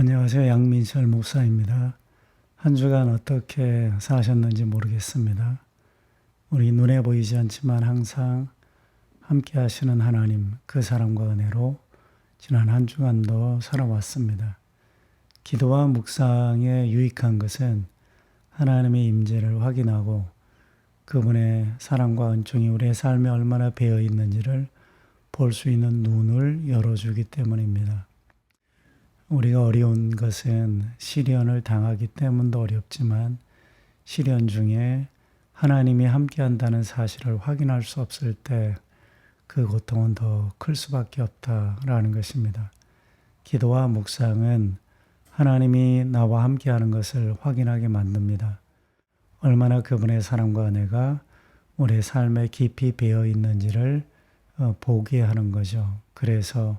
안녕하세요. 양민철 목사입니다. 한 주간 어떻게 사셨는지 모르겠습니다. 우리 눈에 보이지 않지만 항상 함께 하시는 하나님, 그 사랑과 은혜로 지난 한 주간도 살아왔습니다. 기도와 묵상에 유익한 것은 하나님의 임재를 확인하고 그분의 사랑과 은총이 우리의 삶에 얼마나 배어 있는지를 볼 수 있는 눈을 열어주기 때문입니다. 우리가 어려운 것은 시련을 당하기 때문도 어렵지만 시련 중에 하나님이 함께한다는 사실을 확인할 수 없을 때 그 고통은 더 클 수밖에 없다라는 것입니다. 기도와 묵상은 하나님이 나와 함께하는 것을 확인하게 만듭니다. 얼마나 그분의 사랑과 은혜가 우리의 삶에 깊이 배어 있는지를 어, 보게 하는 거죠. 그래서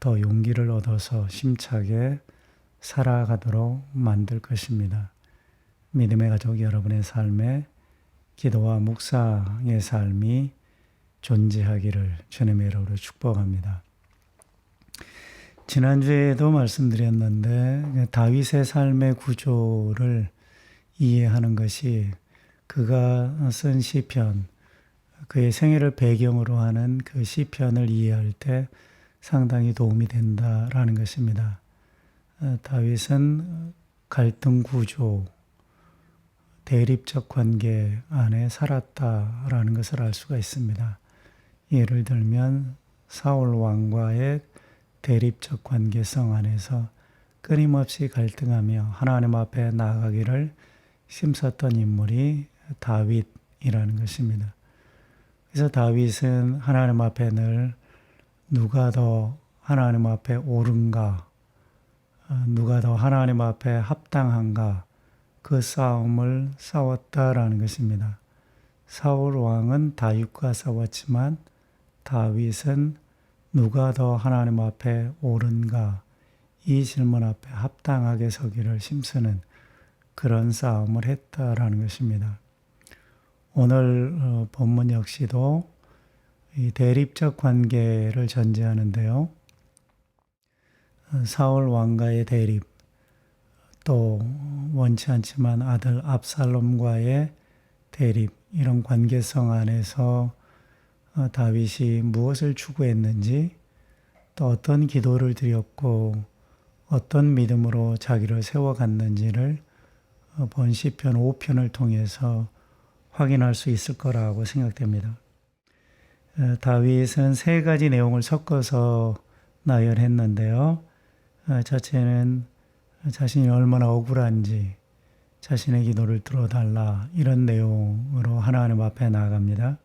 더 용기를 얻어서 심차게 살아가도록 만들 것입니다. 믿음의 가족 여러분의 삶에 기도와 묵상의 삶이 존재하기를 주님의 이름으로 축복합니다. 지난주에도 말씀드렸는데 다윗의 삶의 구조를 이해하는 것이 그가 쓴 시편, 그의 생애를 배경으로 하는 그 시편을 이해할 때 상당히 도움이 된다라는 것입니다. 어, 다윗은 갈등 구조, 대립적 관계 안에 살았다라는 것을 알 수가 있습니다. 예를 들면 사울 왕과의 대립적 관계성 안에서 끊임없이 갈등하며 하나님 앞에 나아가기를 힘썼던 인물이 다윗이라는 것입니다. 그래서 다윗은 하나님 앞에 늘 누가 더 하나님 앞에 옳은가, 어, 누가 더 하나님 앞에 합당한가, 그 싸움을 싸웠다라는 것입니다. 사울 왕은 다윗과 싸웠지만 다윗은 누가 더 하나님 앞에 옳은가, 이 질문 앞에 합당하게 서기를 힘쓰는 그런 싸움을 했다라는 것입니다. 오늘 어, 본문 역시도 이 대립적 관계를 전제하는데요. 사울 왕과의 대립, 또 원치 않지만 아들 압살롬과의 대립, 이런 관계성 안에서 어, 다윗이 무엇을 추구했는지, 또 어떤 기도를 드렸고, 어떤 믿음으로 자기를 세워갔는지를 어, 본 시편 5편을 통해서 확인할 수 있을 거라고 생각됩니다. 어, 다윗은 세 가지 내용을 섞어서 나열했는데요. 어, 첫째는 자신이 얼마나 억울한지 자신의 기도를 들어달라 이런 내용으로 하나님 앞에 나아갑니다.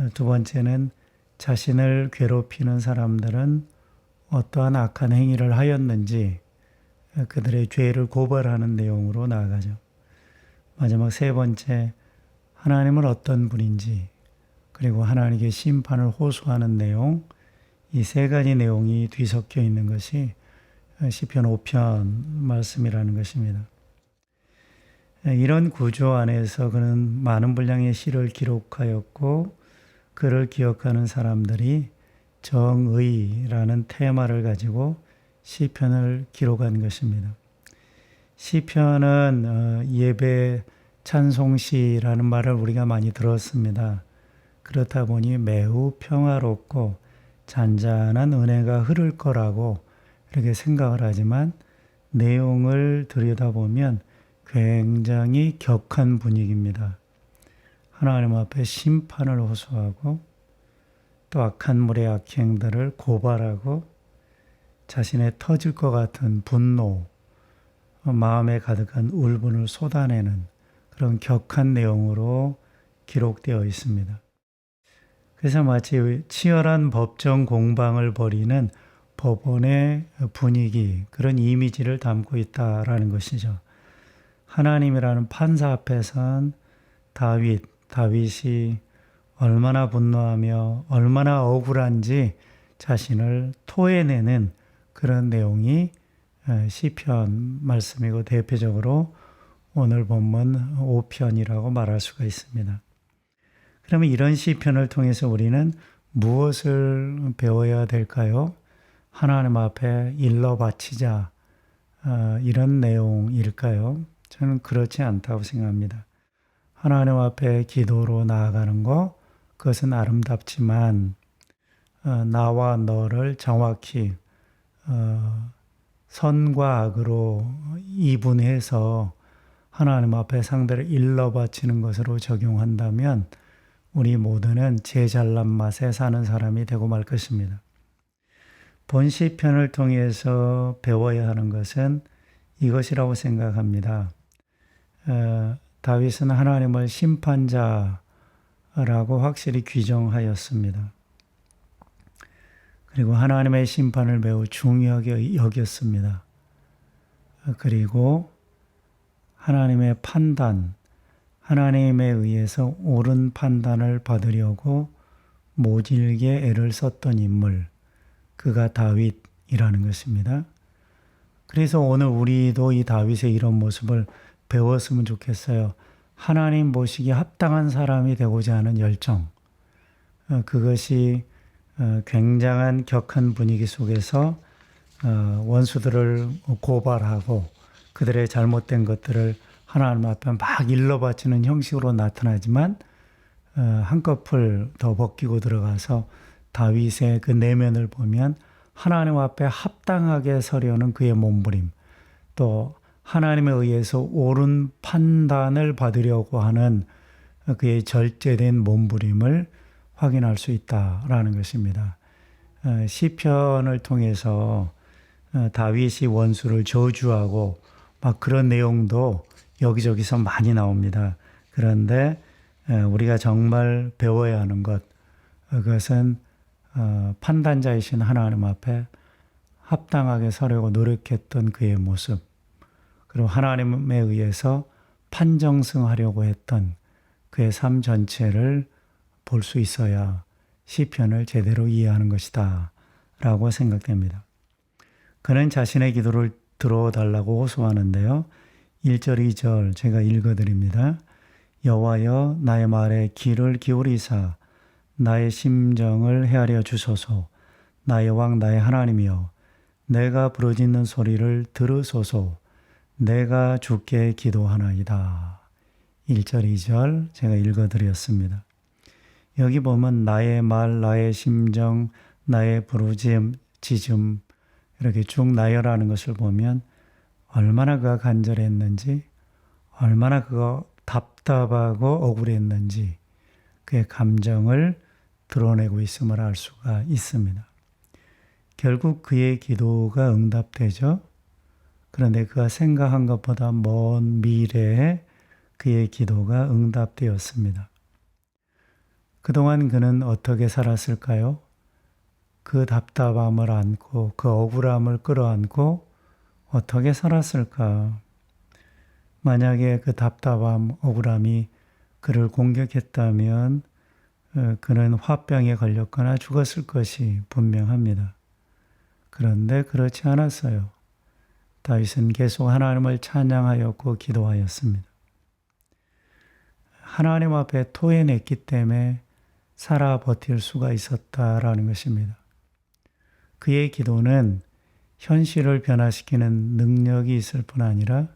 어, 두 번째는 자신을 괴롭히는 사람들은 어떠한 악한 행위를 하였는지 그들의 죄를 고발하는 내용으로 나아가죠. 마지막 세 번째, 하나님은 어떤 분인지 그리고 하나님께 심판을 호소하는 내용, 이 세 가지 내용이 뒤섞여 있는 것이 시편 5편 말씀이라는 것입니다. 이런 구조 안에서 그는 많은 분량의 시를 기록하였고 그를 기억하는 사람들이 정의라는 테마를 가지고 시편을 기록한 것입니다. 시편은 어, 예배 찬송시라는 말을 우리가 많이 들었습니다. 그렇다 보니 매우 평화롭고 잔잔한 은혜가 흐를 거라고 이렇게 생각을 하지만 내용을 들여다보면 굉장히 격한 분위기입니다. 하나님 앞에 심판을 호소하고 또 악한 물의 악행들을 고발하고 자신의 터질 것 같은 분노, 마음에 가득한 울분을 쏟아내는 그런 격한 내용으로 기록되어 있습니다. 그래서 마치 치열한 법정 공방을 벌이는 법원의 분위기, 그런 이미지를 담고 있다라는 것이죠. 하나님이라는 판사 앞에선 다윗, 다윗이 얼마나 분노하며 얼마나 억울한지 자신을 토해내는 그런 내용이 시편 말씀이고 대표적으로 오늘 본문 5편이라고 말할 수가 있습니다. 그러면 이런 시편을 통해서 우리는 무엇을 배워야 될까요? 하나님 앞에 일러 바치자. 어, 이런 내용일까요? 저는 그렇지 않다고 생각합니다. 하나님 앞에 기도로 나아가는 거 그것은 아름답지만 어, 나와 너를 정확히 어, 선과 악으로 이분해서 하나님 앞에 상대를 일러 바치는 것으로 적용한다면 우리 모두는 제 잘난 맛에 사는 사람이 되고 말 것입니다. 본 시편을 통해서 배워야 하는 것은 이것이라고 생각합니다. 어, 다윗은 하나님을 심판자라고 확실히 규정하였습니다. 그리고 하나님의 심판을 매우 중요하게 여겼습니다. 그리고 하나님의 판단, 하나님에 의해서 옳은 판단을 받으려고 모질게 애를 썼던 인물, 그가 다윗이라는 것입니다. 그래서 오늘 우리도 이 다윗의 이런 모습을 배웠으면 좋겠어요. 하나님 보시기에 합당한 사람이 되고자 하는 열정. 어, 그것이 어, 굉장한 격한 분위기 속에서 어, 원수들을 고발하고 그들의 잘못된 것들을 하나님 앞에 막 일러 바치는 형식으로 나타나지만 한꺼풀 더 벗기고 들어가서 다윗의 그 내면을 보면 하나님 앞에 합당하게 서려는 그의 몸부림 또 하나님에 의해서 옳은 판단을 받으려고 하는 그의 절제된 몸부림을 확인할 수 있다라는 것입니다. 어, 시편을 통해서 어, 다윗이 원수를 저주하고 막 그런 내용도 여기저기서 많이 나옵니다. 그런데 어, 우리가 정말 배워야 하는 것 그것은 판단자이신 하나님 앞에 합당하게 서려고 노력했던 그의 모습 그리고 하나님에 의해서 판정승하려고 했던 그의 삶 전체를 볼 수 있어야 시편을 제대로 이해하는 것이다 라고 생각됩니다. 그는 자신의 기도를 들어달라고 호소하는데요. 1절, 2절 제가 읽어드립니다. 여호와여 나의 말에 귀를 기울이사 나의 심정을 헤아려 주소서 나의 왕 나의 하나님이여 내가 부르짖는 소리를 들으소서 내가 주께 기도하나이다. 1절, 2절 제가 읽어드렸습니다. 여기 보면 나의 말, 나의 심정, 나의 부르짐, 지즘 이렇게 쭉 나열하는 것을 보면 얼마나 그가 간절했는지, 얼마나 그가 답답하고 억울했는지 그의 감정을 드러내고 있음을 알 수가 있습니다. 결국 그의 기도가 응답되죠. 그런데 그가 생각한 것보다 먼 미래에 그의 기도가 응답되었습니다. 그동안 그는 어떻게 살았을까요? 그 답답함을 안고 그 억울함을 끌어안고 어떻게 살았을까? 만약에 그 답답함, 억울함이 그를 공격했다면 어, 그는 화병에 걸렸거나 죽었을 것이 분명합니다. 그런데 그렇지 않았어요. 다윗은 계속 하나님을 찬양하였고 기도하였습니다. 하나님 앞에 토해냈기 때문에 살아 버틸 수가 있었다라는 것입니다. 그의 기도는 현실을 변화시키는 능력이 있을 뿐 아니라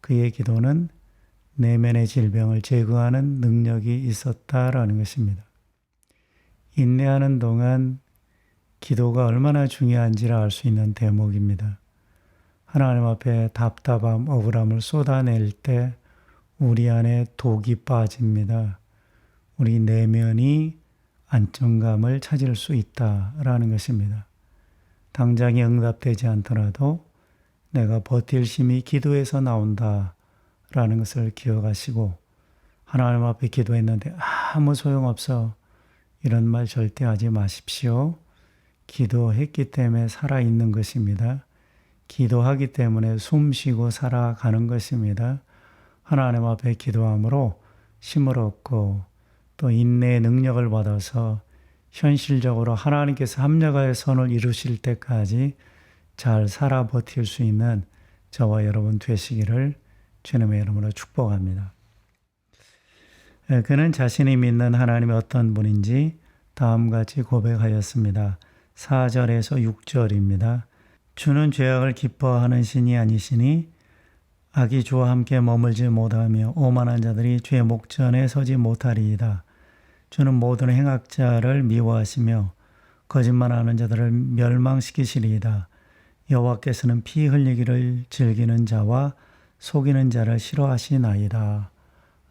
그의 기도는 내면의 질병을 제거하는 능력이 있었다라는 것입니다. 인내하는 동안 기도가 얼마나 중요한지를 알 수 있는 대목입니다. 하나님 앞에 답답함, 억울함을 쏟아낼 때 우리 안에 독이 빠집니다. 우리 내면이 안정감을 찾을 수 있다라는 것입니다. 당장에 응답되지 않더라도 내가 버틸 힘이 기도에서 나온다 라는 것을 기억하시고 하나님 앞에 기도했는데 아무 소용없어 이런 말 절대 하지 마십시오. 기도했기 때문에 살아있는 것입니다. 기도하기 때문에 숨 쉬고 살아가는 것입니다. 하나님 앞에 기도함으로 힘을 얻고 또 인내의 능력을 받아서 현실적으로 하나님께서 합력하여 선을 이루실 때까지 잘 살아 버틸 수 있는 저와 여러분 되시기를 주님의 이름으로 축복합니다. 예, 그는 자신이 믿는 하나님이 어떤 분인지 다음같이 고백하였습니다. 4절에서 6절입니다. 주는 죄악을 기뻐하는 신이 아니시니 악이 주와 함께 머물지 못하며 오만한 자들이 죄 목전에 서지 못하리이다. 주는 모든 행악자를 미워하시며 거짓말하는 자들을 멸망시키시리이다. 여호와께서는 피 흘리기를 즐기는 자와 속이는 자를 싫어하시나이다.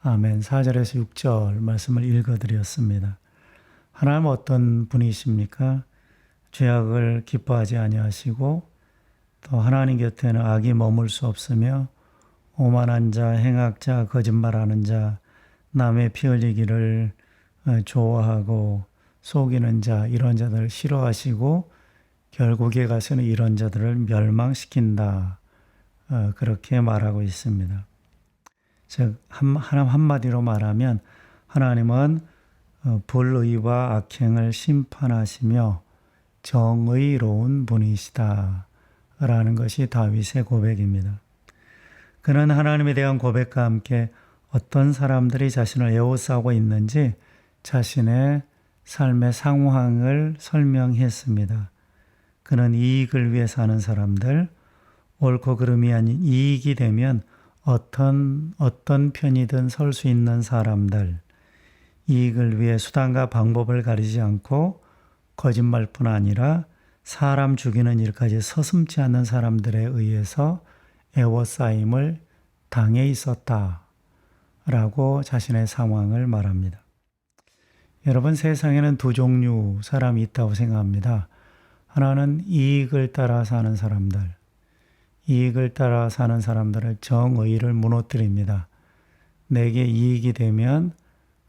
아멘. 4절에서 6절 말씀을 읽어드렸습니다. 하나님 어떤 분이십니까? 죄악을 기뻐하지 아니하시고 또 하나님 곁에는 악이 머물 수 없으며 오만한 자, 행악자, 거짓말하는 자, 남의 피 흘리기를 어, 좋아하고 속이는 자 이런 자들을 싫어하시고 결국에 가서는 이런 자들을 멸망시킨다. 어, 그렇게 말하고 있습니다. 즉 한, 한마디로 말하면 하나님은 어, 불의와 악행을 심판하시며 정의로운 분이시다. 라는 것이 다윗의 고백입니다. 그는 하나님에 대한 고백과 함께 어떤 사람들이 자신을 에워싸고 있는지 자신의 삶의 상황을 설명했습니다. 그는 이익을 위해 사는 사람들, 옳고 그름이 아닌 이익이 되면 어떤, 어떤 편이든 설 수 있는 사람들, 이익을 위해 수단과 방법을 가리지 않고 거짓말뿐 아니라 사람 죽이는 일까지 서슴지 않는 사람들에 의해서 애워싸임을 당해 있었다. 라고 자신의 상황을 말합니다. 여러분 세상에는 두 종류 사람이 있다고 생각합니다. 하나는 이익을 따라 사는 사람들. 이익을 따라 사는 사람들을 정의를 무너뜨립니다. 내게 이익이 되면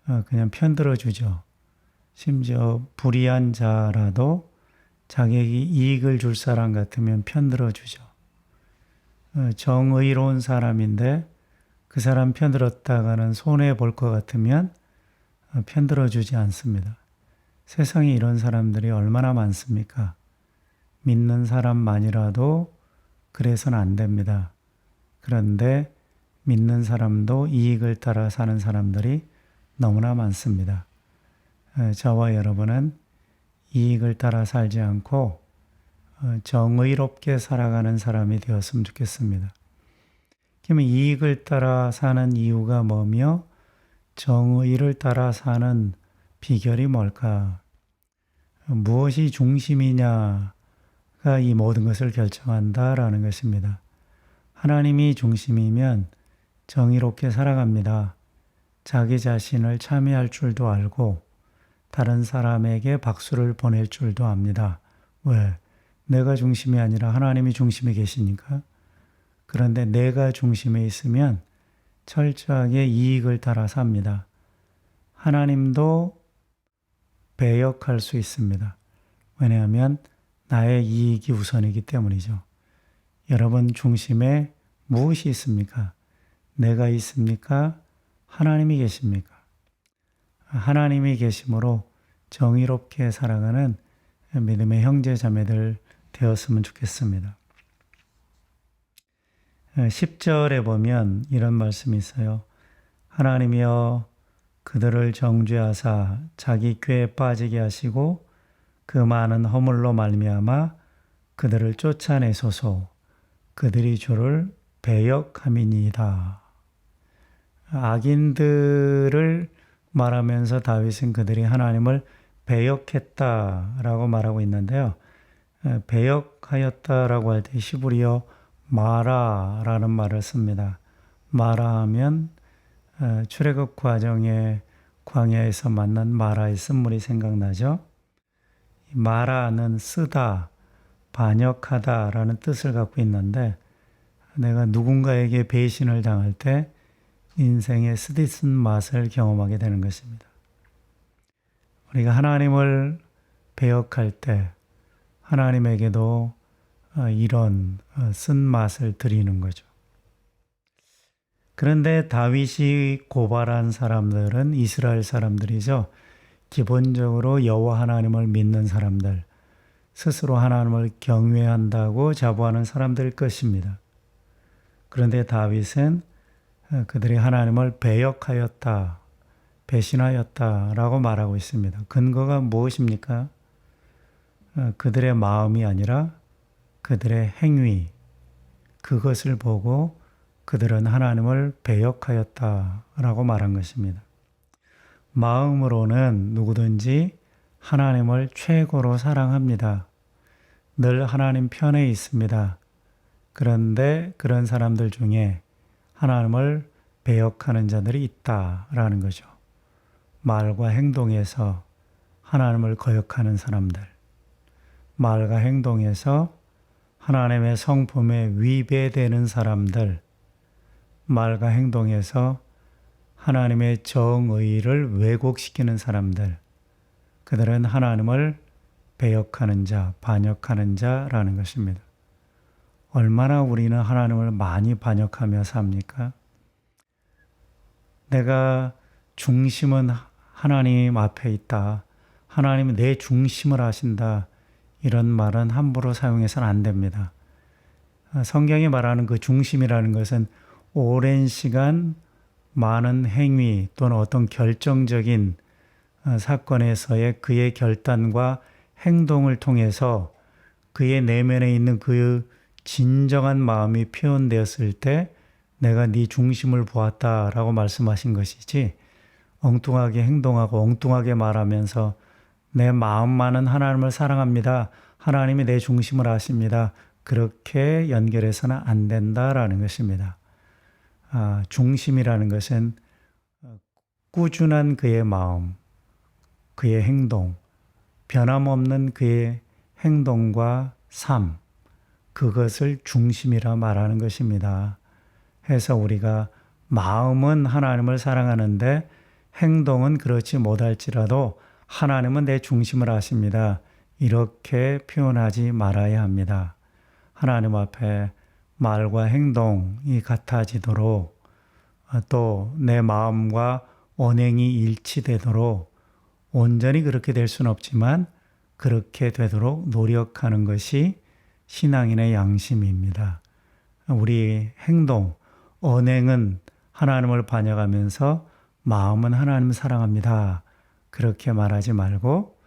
어, 그냥 편들어 주죠. 심지어 불의한 자라도 자객이 이익을 줄 사람 같으면 편들어 주죠. 어, 정의로운 사람인데 그 사람 편들었다가는 손해 볼 것 같으면 어, 편들어 주지 않습니다. 세상에 이런 사람들이 얼마나 많습니까? 믿는 사람만이라도 그래서는 안 됩니다. 그런데 믿는 사람도 이익을 따라 사는 사람들이 너무나 많습니다. 어, 저와 여러분은 이익을 따라 살지 않고 어, 정의롭게 살아가는 사람이 되었으면 좋겠습니다. 그러면 이익을 따라 사는 이유가 뭐며 정의를 따라 사는 비결이 뭘까? 무엇이 중심이냐가 이 모든 것을 결정한다라는 것입니다. 하나님이 중심이면 정의롭게 살아갑니다. 자기 자신을 참여할 줄도 알고 다른 사람에게 박수를 보낼 줄도 압니다. 왜? 내가 중심이 아니라 하나님이 중심에 계시니까. 그런데 내가 중심에 있으면 철저하게 이익을 따라 삽니다. 하나님도 배역할 수 있습니다. 왜냐하면 나의 이익이 우선이기 때문이죠. 여러분 중심에 무엇이 있습니까? 내가 있습니까? 하나님이 계십니까? 하나님이 계심으로 정의롭게 살아가는 믿음의 형제 자매들 되었으면 좋겠습니다. 10절에 보면 이런 말씀이 있어요. 하나님이여 그들을 정죄하사 자기 꾀에 빠지게 하시고 그 많은 허물로 말미암아 그들을 쫓아내소서 그들이 주를 배역함이니이다. 악인들을 말하면서 다윗은 그들이 하나님을 배역했다라고 말하고 있는데요. 배역하였다라고 할 때 시브리어 마라라는 말을 씁니다. 마라하면 출애굽 과정에 광야에서 만난 마라의 쓴물이 생각나죠. 마라는 쓰다, 반역하다라는 뜻을 갖고 있는데 내가 누군가에게 배신을 당할 때 인생의 쓰디쓴 맛을 경험하게 되는 것입니다. 우리가 하나님을 배역할 때 하나님에게도 어, 이런 어, 쓴 맛을 드리는 거죠. 그런데 다윗이 고발한 사람들은 이스라엘 사람들이죠. 기본적으로 여호와 하나님을 믿는 사람들, 스스로 하나님을 경외한다고 자부하는 사람들 것입니다. 그런데 다윗은 어, 그들이 하나님을 배역하였다, 배신하였다라고 말하고 있습니다. 근거가 무엇입니까? 어, 그들의 마음이 아니라 그들의 행위, 그것을 보고 그들은 하나님을 배역하였다라고 말한 것입니다. 마음으로는 누구든지 하나님을 최고로 사랑합니다. 늘 하나님 편에 있습니다. 그런데 그런 사람들 중에 하나님을 배역하는 자들이 있다라는 거죠. 말과 행동에서 하나님을 거역하는 사람들, 말과 행동에서 하나님의 성품에 위배되는 사람들, 말과 행동에서 하나님의 정의를 왜곡시키는 사람들, 그들은 하나님을 배역하는 자, 반역하는 자라는 것입니다. 얼마나 우리는 하나님을 많이 반역하며 삽니까? 내가 중심은 하나님 앞에 있다. 하나님이 내 중심을 하신다. 이런 말은 함부로 사용해서는 안 됩니다. 성경이 말하는 그 중심이라는 것은 오랜 시간 많은 행위 또는 어떤 결정적인 사건에서의 그의 결단과 행동을 통해서 그의 내면에 있는 그 진정한 마음이 표현되었을 때 내가 네 중심을 보았다라고 말씀하신 것이지 엉뚱하게 행동하고 엉뚱하게 말하면서 내 마음만은 하나님을 사랑합니다. 하나님이 내 중심을 아십니다. 그렇게 연결해서는 안 된다라는 것입니다. 아, 중심이라는 것은 꾸준한 그의 마음, 그의 행동, 변함없는 그의 행동과 삶, 그것을 중심이라 말하는 것입니다. 해서 우리가 마음은 하나님을 사랑하는데 행동은 그렇지 못할지라도 하나님은 내 중심을 아십니다. 이렇게 표현하지 말아야 합니다. 하나님 앞에 말과 행동이 같아지도록 또 내 마음과 언행이 일치되도록 온전히 그렇게 될 수는 없지만 그렇게 되도록 노력하는 것이 신앙인의 양심입니다. 우리 행동, 언행은 하나님을 반역하면서 마음은 하나님을 사랑합니다. 그렇게 말하지 말고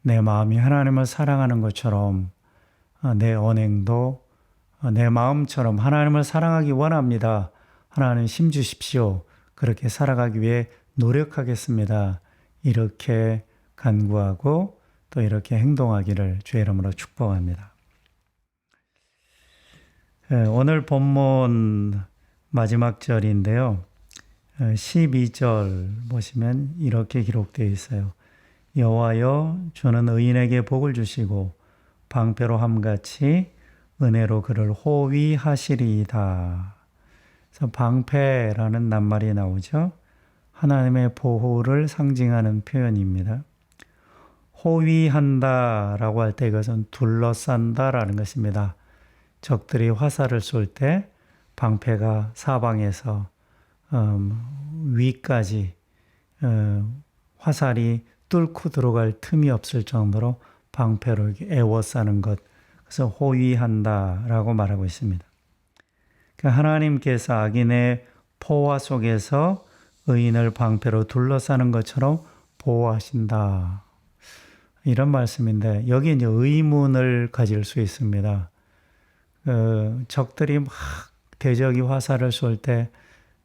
내 마음이 하나님을 사랑하는 것처럼 어, 내 언행도 어, 내 마음처럼 하나님을 사랑하기 원합니다. 하나님 힘 주십시오. 그렇게 살아가기 위해 노력하겠습니다. 이렇게 간구하고 또 이렇게 행동하기를 주의 이름으로 축복합니다. 예, 오늘 본문 마지막 절인데요. 12절 보시면 이렇게 기록되어 있어요. 여호와여 주는 의인에게 복을 주시고 방패로 함같이 은혜로 그를 호위하시리이다. 그래서 방패라는 낱말이 나오죠. 하나님의 보호를 상징하는 표현입니다. 호위한다라고 할 때 이것은 둘러싼다라는 것입니다. 적들이 화살을 쏠 때 방패가 사방에서 음, 위까지 음, 화살이 뚫고 들어갈 틈이 없을 정도로 방패로 애워싸는 것, 그래서 호위한다라고 말하고 있습니다. 그러니까 하나님께서 악인의 포화 속에서 의인을 방패로 둘러싸는 것처럼 보호하신다. 이런 말씀인데 여기 이제 의문을 가질 수 있습니다. 그 적들이 막 대적이 화살을 쏠 때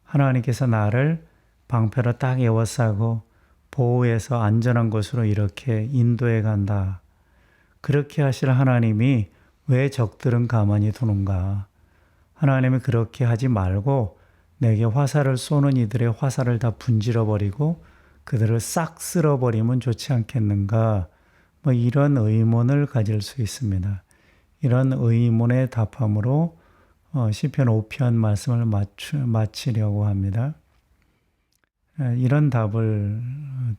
하나님께서 나를 방패로 딱 에워싸고 보호해서 안전한 곳으로 이렇게 인도해 간다. 그렇게 하실 하나님이 왜 적들은 가만히 두는가? 하나님이 그렇게 하지 말고 내게 화살을 쏘는 이들의 화살을 다 분질러 버리고 그들을 싹 쓸어 버리면 좋지 않겠는가? 뭐 이런 의문을 가질 수 있습니다. 이런 의문의 답함으로 어, 시편 5편 말씀을 맞추, 마치려고 합니다. 이런 답을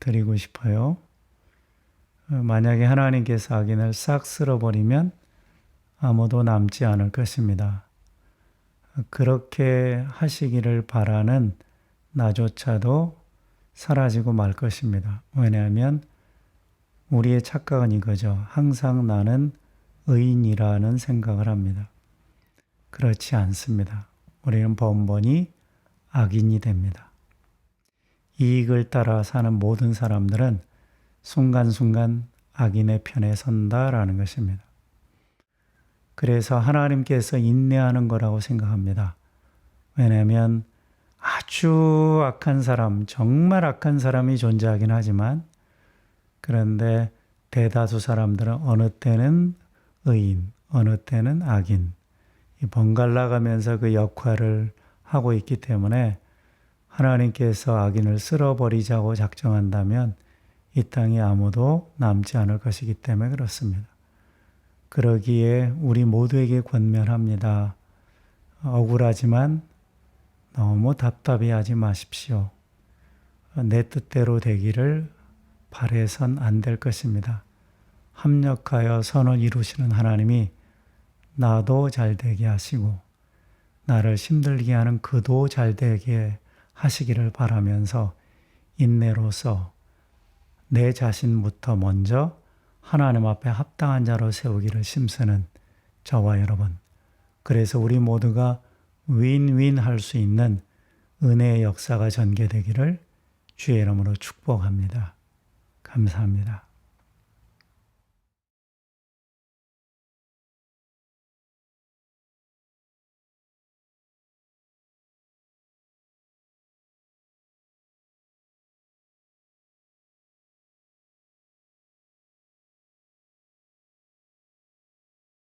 드리고 싶어요. 어, 만약에 하나님께서 악인을 싹 쓸어버리면 아무도 남지 않을 것입니다. 그렇게 하시기를 바라는 나조차도 사라지고 말 것입니다. 왜냐하면 우리의 착각은 이거죠. 항상 나는 의인이라는 생각을 합니다. 그렇지 않습니다. 우리는 번번이 악인이 됩니다. 이익을 따라 사는 모든 사람들은 순간순간 악인의 편에 선다라는 것입니다. 그래서 하나님께서 인내하는 거라고 생각합니다. 왜냐하면 아주 악한 사람, 정말 악한 사람이 존재하긴 하지만 그런데 대다수 사람들은 어느 때는 의인, 어느 때는 악인, 이 번갈아 가면서 그 역할을 하고 있기 때문에 하나님께서 악인을 쓸어버리자고 작정한다면 이 땅에 아무도 남지 않을 것이기 때문에 그렇습니다. 그러기에 우리 모두에게 권면합니다. 억울하지만 너무 답답해 하지 마십시오. 내 뜻대로 되기를 바래선 안 될 것입니다. 합력하여 선을 이루시는 하나님이 나도 잘 되게 하시고 나를 힘들게 하는 그도 잘 되게 하시기를 바라면서 인내로서 내 자신부터 먼저 하나님 앞에 합당한 자로 세우기를 심쓰는 저와 여러분. 그래서 우리 모두가 윈윈 할 수 있는 은혜의 역사가 전개되기를 주의 이름으로 축복합니다. 감사합니다.